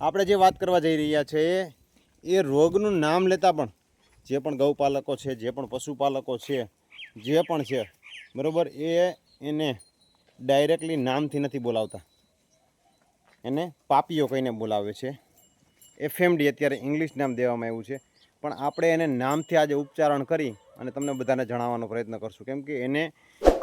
આપણે જે વાત કરવા જઈ રહ્યા છે, એ રોગનું નામ લેતા પણ જે પણ ગૌપાલકો છે, જે પણ પશુપાલકો છે, જે પણ છે, બરાબર, એ એને ડાયરેક્ટલી નામથી નથી બોલાવતા. એને પાપીઓ કહીને બોલાવે છે. એફએમડી અત્યારે ઇંગ્લિશ નામ દેવામાં આવ્યું છે. પણ આપણે એને નામથી આજે ઉચ્ચારણ કરી અને તમને બધાને જણાવવાનો પ્રયત્ન કરશું. કેમ કે એને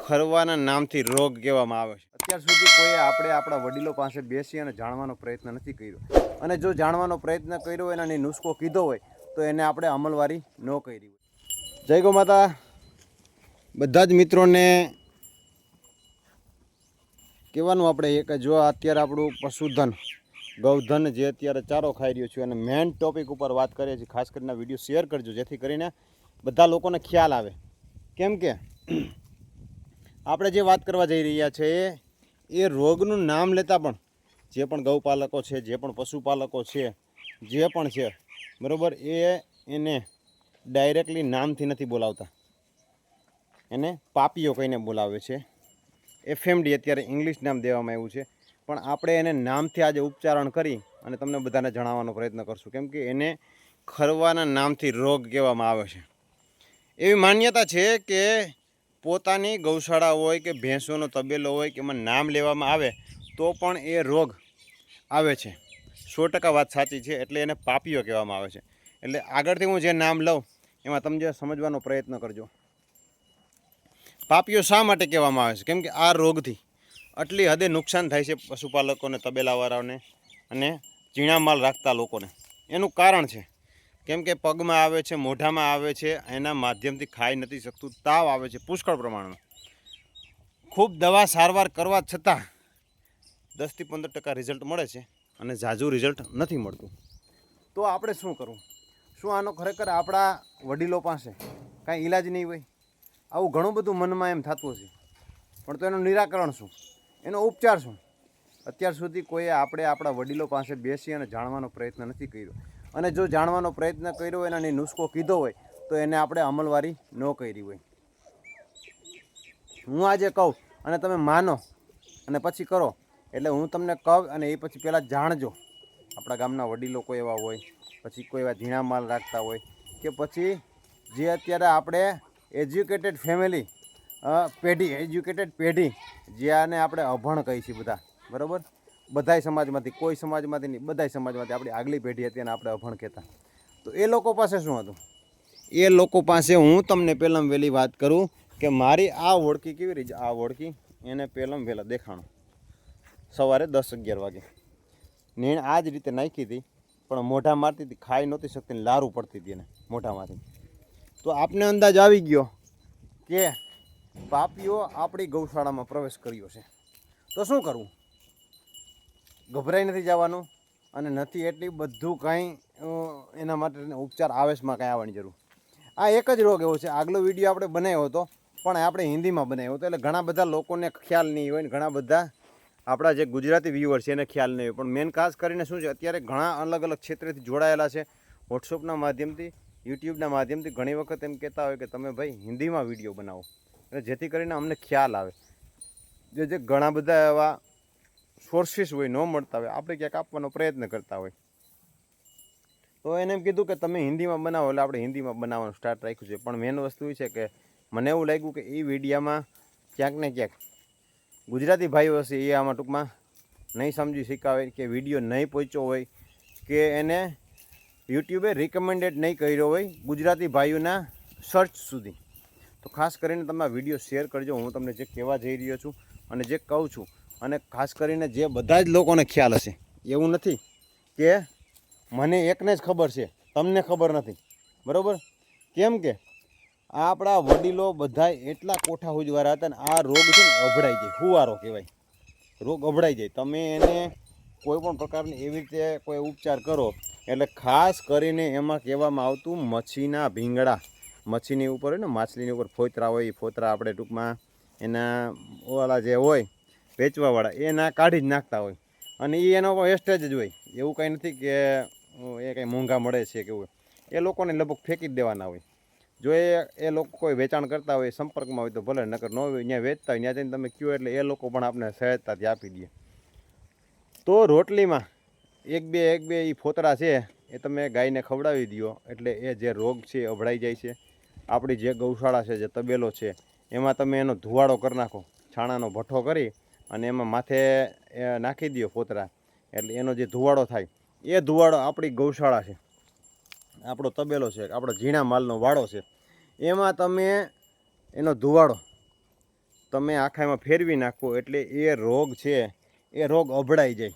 ખરવાના નામથી રોગ કહેવામાં આવે છે. અત્યાર સુધી કોઈએ આપણે આપણા વડીલો પાસે બેસી અને જાણવાનો પ્રયત્ન નથી કર્યો. અને જો જાણવાનો પ્રયત્ન કર્યો હોય અને નુસ્ખો કીધો હોય, તો એને આપણે અમલવારી ન કરી હોય. જય ગો માતા. બધા જ મિત્રોને કહેવાનું આપણે એક જો અત્યારે આપણું પશુધન, ગૌધન જે અત્યારે ચારો ખાઈ રહ્યો છે અને મેઇન ટોપિક ઉપર વાત કરીએ છીએ. ખાસ કરીને વીડિયો શેર કરજો, જેથી કરીને બધા લોકોને ખ્યાલ આવે. કેમ કે, આપણે જે વાત કરવા જઈ રહ્યા છે એ રોગનું નામ લેતા પણ જે પણ ગૌપાલકો છે, જે પણ પશુપાલકો છે, જે પણ છે, બરાબર, એ એને ડાયરેક્ટલી નામથી નથી બોલાવતા. એને પાપીઓ કહીને બોલાવે છે. એફએમડી અત્યારે ઇંગ્લિશ નામ દેવામાં આવ્યું છે. પણ આપણે એને નામથી આજે ઉચ્ચારણ કરી અને તમને બધાને જણાવવાનો પ્રયત્ન કરશું. કેમ કે એને ખરવાના નામથી રોગ કહેવામાં આવે છે. એવી માન્યતા છે કે પોતાની ગૌશાળા હોય કે ભેંસોનો તબેલો હોય કે એમાં નામ લેવામાં આવે, તો પણ એ રોગ આવે છે. સો ટકા વાત સાચી છે, એટલે એને પાપીઓ કહેવામાં આવે છે. એટલે આગળથી હું જે નામ લઉં, એમાં તમે સમજવાનો પ્રયત્ન કરજો. પાપીઓ શા માટે કહેવામાં આવે છે? કેમ કે આ રોગથી આટલી હદે નુકસાન થાય છે પશુપાલકોને, તબેલાવાળાઓને અને ઝીણા માલ રાખતા લોકોને. એનું કારણ છે કેમ કે પગમાં આવે છે, મોઢામાં આવે છે, એના માધ્યમથી ખાઈ નથી શકતું, તાવ આવે છે, પુષ્કળ પ્રમાણમાં. ખૂબ દવા સારવાર કરવા છતાં દસથી પંદર ટકા રિઝલ્ટ મળે છે અને ઝાઝું રિઝલ્ટ નથી મળતું. તો આપણે શું કરવું? શું આનો ખરેખર આપણા વડીલો પાસે કાંઈ ઈલાજ નહીં હોય? આવું ઘણું બધું મનમાં એમ થતું હશે. પણ તો એનું નિરાકરણ શું? એનો ઉપચાર શું? અત્યાર સુધી કોઈએ આપણે આપણા વડીલો પાસે બેસી અને જાણવાનો પ્રયત્ન નથી કર્યો. અને જો જાણવાનો પ્રયત્ન કર્યો હોય અને નુસ્ખો કીધો હોય, તો એને આપણે અમલવારી ન કરી હોય. હું આજે કહું, અને તમે માનો, અને પછી કરો, એટલે હું તમને કહું અને એ પછી પહેલાં જાણજો. આપણા ગામના વડીલો કોઈ એવા હોય, પછી કોઈ એવા ઝીણા માલ રાખતા હોય, કે પછી જે અત્યારે આપણે એજ્યુકેટેડ ફેમિલી પેઢી એજ્યુકેટેડ પેઢી, જેને આપણે અભણ કહીએ છીએ બધા. બરાબર? બધાય સમાજમાંથી, કોઈ સમાજમાંથી નહીં, બધાય સમાજમાંથી. આપણી આગલી પેઢી હતી અને આપણે અભણ કહેતા. તો એ લોકો પાસે શું હતું? એ લોકો પાસે હું તમને પહેલાં વહેલી વાત કરું કે મારી આ ઓળખી કેવી રીતે? આ ઓળખી, એને પહેલાં વહેલા દેખાણું. સવારે દસ અગિયાર વાગે. નીણ આ જ રીતે નાખી હતી, પણ મોઢા મારતી હતી, ખાઈ નહોતી શકતી લારું પડતી હતી એને, મોઢામાંથી. તો આપને અંદાજ આવી ગયો કે પાપીઓ આપણી ગૌશાળામાં પ્રવેશ કર્યો છે. તો શું કરવું? ગભરાઈ નથી જવાનું અને નથી એટલી બધું કાંઈ એના માટે ઉપચાર આવેશમાં કાંઈ આવવાની જરૂર. આ એક જ રોગ એવો છે. આગલો વીડિયો આપણે બનાવ્યો હતો, પણ આપણે હિન્દીમાં બનાવ્યો હતો. એટલે ઘણા બધા લોકોને ખ્યાલ નહીં હોય ને ઘણા બધા આપણા જે ગુજરાતી વ્યુઅર છે એને ખ્યાલ નહીં હોય. પણ મેન ખાસ કરીને શું છે, અત્યારે ઘણા અલગ અલગ ક્ષેત્રેથી જોડાયેલા છે. વોટ્સઅપના માધ્યમથી યુટ્યુબના માધ્યમથી ઘણી વખત એમ કહેતા હોય કે તમે ભાઈ હિન્દીમાં વીડિયો બનાવો. એટલે જેથી કરીને અમને ખ્યાલ આવે. જે જે ઘણા બધા એવા સોર્સિસ હોય, ન મળતા હોય, આપણે ક્યાંક આપવાનો પ્રયત્ન કરતા હોય. તો એને એમ કીધું કે તમે હિન્દીમાં બનાવો એટલે આપણે હિન્દીમાં બનાવવાનું સ્ટાર્ટ રાખ્યું છે. પણ મેન વસ્તુ એ છે કે મને એવું લાગ્યું કે એ વિડીયામાં ક્યાંક ને ક્યાંક ગુજરાતી ભાઈઓ હશે એ આમાં ટૂંકમાં નહીં સમજી શક્યા હોય કે વીડિયો નહીં પહોંચ્યો હોય કે એને યુટ્યુબે રિકમેન્ડેડ નહીં કર્યો હોય ગુજરાતી ભાઈઓના સર્ચ સુધી. તો ખાસ કરીને તમે આ વીડિયો શેર કરજો, હું તમને જે કહેવા જઈ રહ્યો છું અને જે કહું છું અને ખાસ કરીને જે બધા જ લોકોને ખ્યાલ હશે, એવું નથી કે મને એકને જ ખબર છે, તમને ખબર નથી. બરાબર? કેમ કે આ આપણા વડીલો બધા એટલા કોઠા હુજવારા હતા ને આ રોગ છે ને અભડાઈ જાય, હુવારો કહેવાય. રોગ અભડાઈ જાય. તમે એને કોઈ પણ પ્રકારની એવી રીતે કોઈ ઉપચાર કરો, એટલે ખાસ કરીને એમાં કહેવામાં આવતું મચ્છીના ભીંગડા. મચ્છીની ઉપર હોય ને માછલીની ઉપર ફોતરા હોય, એ ફોતરા આપણે ટૂંકમાં એના ઓલા જે હોય વેચવાવાળા, એ ના કાઢી જ નાખતા હોય. અને એ એનો વેસ્ટેજ જ હોય. એવું કંઈ નથી કે એ કંઈ મોંઘા મળે છે કે એવું. એ લોકોને લગભગ ફેંકી જ દેવાના હોય. જો એ એ લોકો કોઈ વેચાણ કરતા હોય, સંપર્કમાં હોય તો ભલે, નકર ન હોય ત્યાં વેચતા હોય ત્યાં જઈને તમે કહો એટલે એ લોકો પણ આપણે સહેજતાથી આપી દે. તો રોટલીમાં એક બે એક બે એ ફોતરા છે, એ તમે ગાયને ખવડાવી દો એટલે એ જે રોગ છે અભડાઈ જાય છે. આપણી જે ગૌશાળા છે, જે તબેલો છે, એમાં તમે એનો ધુવાડો કરી નાખો. છાણાનો ભઠ્ઠો કરી અને એમાં માથે નાખી દો ફોતરા એટલે એનો જે ધુવાડો થાય, એ ધુવાડો આપણી ગૌશાળા છે. આપણો તબેલો છે, આપણો ઝીણા માલનો વાડો છે. એમાં તમે એનો ધુવાડો તમે આખા એમાં ફેરવી નાખો એટલે એ રોગ છે, એ રોગ અભડાઈ જાય.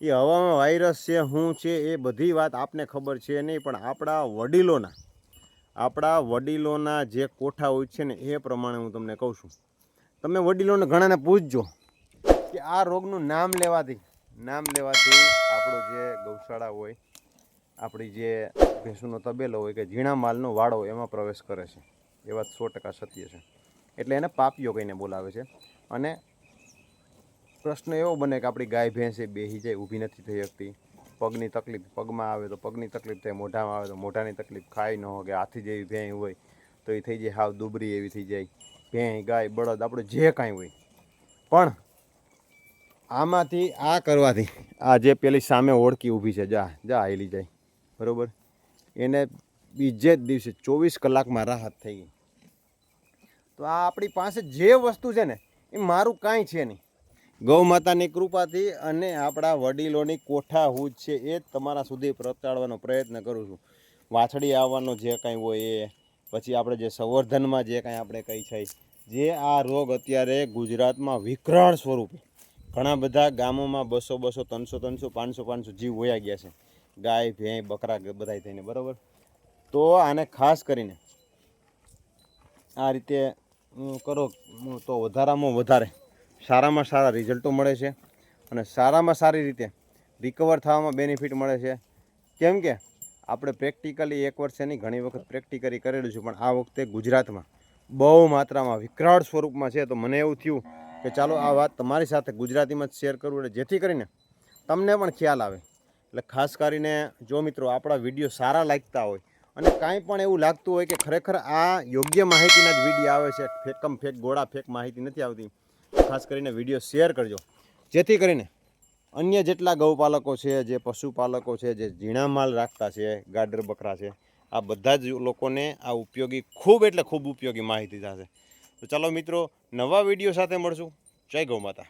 એ હવામાં વાયરસ છે શું છે, એ બધી વાત આપને ખબર છે નહીં, પણ આપણા વડીલોના આપણા વડીલોના જે કોઠા હોય છે ને, એ પ્રમાણે હું તમને કહું છું. તમે વડીલોને ઘણાને પૂછજો. કે આ રોગનું નામ લેવાથી નામ લેવાથી આપણો જે ગૌશાળા હોય, આપણી જે ભેંસુનો તબેલો હોય કે ઝીણા માલનો વાડો એમાં પ્રવેશ કરે છે. એ વાત સો ટકા સત્ય છે. એટલે એને પાપીઓ કહીને બોલાવે છે. અને પ્રશ્ન એવો બને કે આપણી ગાય, ભેંસ એ બેહી જાય, ઊભી નથી થઈ શકતી. પગની તકલીફ, પગમાં આવે તો પગની તકલીફ થાય, મોઢામાં આવે તો મોઢાની તકલીફ, ખાઈ ન હોય કે હાથી જેવી ભેં હોય તો એ થઈ જાય, હાવ દુબરી એવી થઈ જાય. ભેં ગાય, બળદ, આપણું જે કાંઈ હોય. પણ આમાંથી આ કરવાથી આ જે પેલી સામે ઓળખી ઊભી છે, જા જા હાલી જાય. બરાબર? એને બીજે જ દિવસે ચોવીસ કલાકમાં રાહત થઈ ગઈ. તો આ આપણી પાસે જે વસ્તુ છે ને, એ મારું કાંઈ છે નહીં. ગૌ માતાની કૃપાથી અને આપણા વડીલોની કોઠા હૂજ છે, એ તમારા સુધી પહોંચાડવાનો પ્રયત્ન કરું છું. વાછડી આવવાનો જે કાંઈ હોય એ, પછી આપણે જે સંવર્ધનમાં જે કાંઈ આપણે કહી છે, જે આ રોગ અત્યારે ગુજરાતમાં વિકરાળ સ્વરૂપે ઘણા બધા ગામોમાં બસો બસો, ત્રણસો ત્રણસો, પાંચસો પાંચસો જીવ વયા ગયા છે. ગાય ભેં બકરા બધાય થઈને, બરાબર? તો આને ખાસ કરીને આ રીતે કરો તો વધારામાં વધારે, સારામાં સારા રિઝલ્ટો મળે છે અને સારામાં સારી રીતે રિકવર થવામાં બેનિફિટ મળે છે. કેમ કે આપણે પ્રેક્ટિકલી એક વર્ષની ઘણી વખત પ્રેક્ટિકલી કરેલું છે, પણ આ વખતે ગુજરાતમાં બહુ માત્રામાં વિકરાળ સ્વરૂપમાં છે. તો મને એવું થયું કે ચાલો આ વાત તમારી સાથે ગુજરાતીમાં જ શેર કરું એટલે જેથી કરીને તમને પણ ખ્યાલ આવે. એટલે ખાસ કરીને જો મિત્રો આપણા વીડિયો સારા લાગતા હોય અને કાંઈ પણ એવું લાગતું હોય કે ખરેખર આ યોગ્ય માહિતીના જ વીડિયો આવે છે, ફેકમ ફેક, ગોળા ફેક માહિતી નથી આવતી ખાસ કરીને વીડિયો શેર કરજો. જેથી કરીને અન્ય જેટલા ગૌપાલકો છે, જે પશુપાલકો છે, જે ઝીણા માલ રાખતા છે, ગાડર બકરા છે, આ બધા જ લોકોને આ ઉપયોગી, ખૂબ એટલે ખૂબ ઉપયોગી માહિતી થશે. તો ચાલો મિત્રો નવા વીડિયો સાથે મળશું. જય ગૌ માતા.